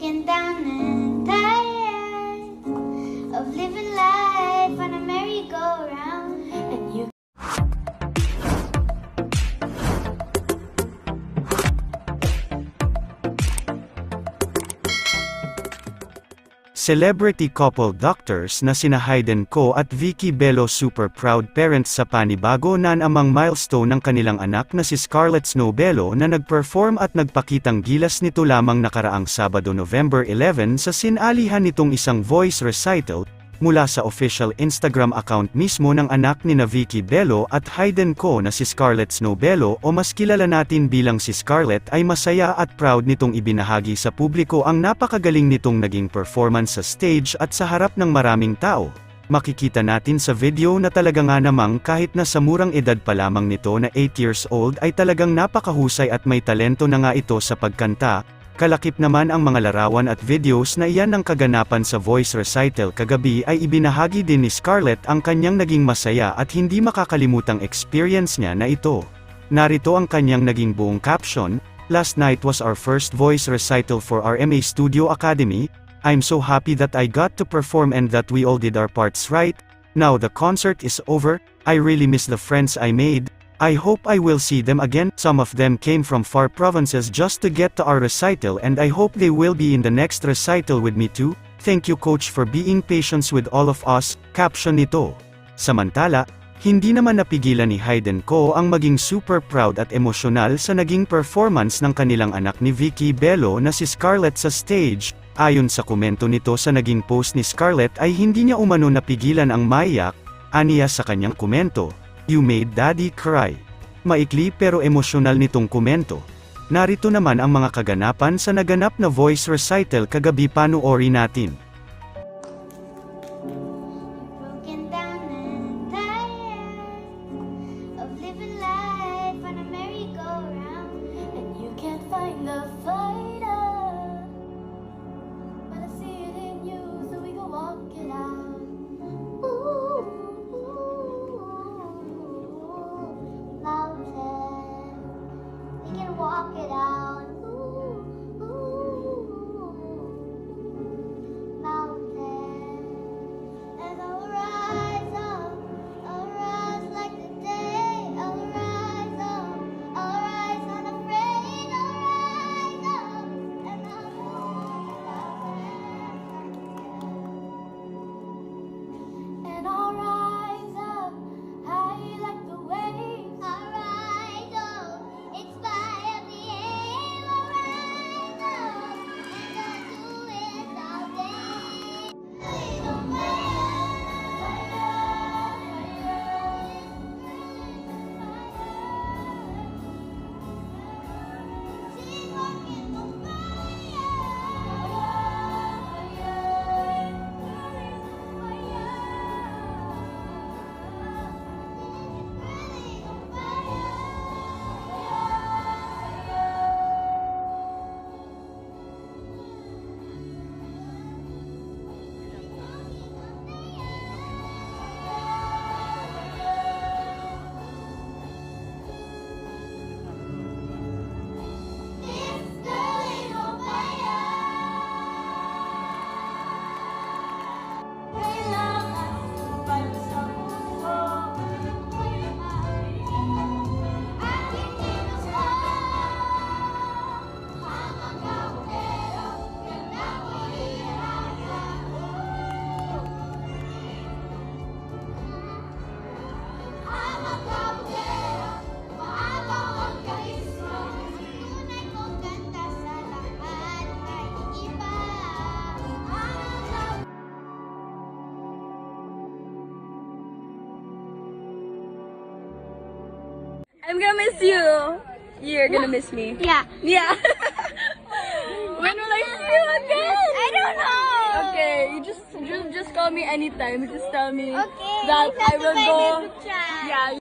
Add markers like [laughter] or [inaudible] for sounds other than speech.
looking down at Celebrity couple doctors na sina Hayden Ko at Vicky Bello super proud parents sa panibago na amang milestone ng kanilang anak na si Scarlett Snow Bello na nag-perform at nagpakitang gilas nito lamang nakaraang Sabado November 11 sa sinalihan nitong isang voice recital, mula sa official Instagram account mismo ng anak ni Vicky Bello at Hayden Ko na si Scarlett Snow Bello o mas kilala natin bilang si Scarlett ay masaya at proud nitong ibinahagi sa publiko ang napakagaling nitong naging performance sa stage at sa harap ng maraming tao. Makikita natin sa video na talaga nga namang kahit na sa murang edad pa lamang nito na 8 years old ay talagang napakahusay at may talento na nga ito sa pagkanta, Kalakip naman ang mga larawan at videos na iyan ng kaganapan sa voice recital kagabi ay ibinahagi din ni Scarlett ang kanyang naging masaya at hindi makakalimutang experience niya na ito. Narito ang kanyang naging buong caption, Last night was our first voice recital for our MA Studio Academy, I'm so happy that I got to perform and that we all did our parts right, now the concert is over, I really miss the friends I made, I hope I will see them again. Some of them came from far provinces just to get to our recital and I hope they will be in the next recital with me too. Thank you coach for being patient with all of us. Caption nito. Samantala, hindi naman napigilan ni Hayden Ko ang maging super proud at emosyonal sa naging performance ng kanilang anak ni Vicky Bello na si Scarlett sa stage. Ayon sa komento nito sa naging post ni Scarlett ay hindi niya umano napigilan ang maiyak, aniya sa kanyang komento. You made daddy cry. Maikli pero emosyonal nitong komento. Narito naman ang mga kaganapan sa naganap na voice recital kagabi panuori natin. find the fighter, I'm gonna miss you. You're gonna miss me. Yeah. Yeah. [laughs] when will I see you again? I don't know. Okay, you just just just call me anytime. Just tell me Okay. that I will go. Yeah,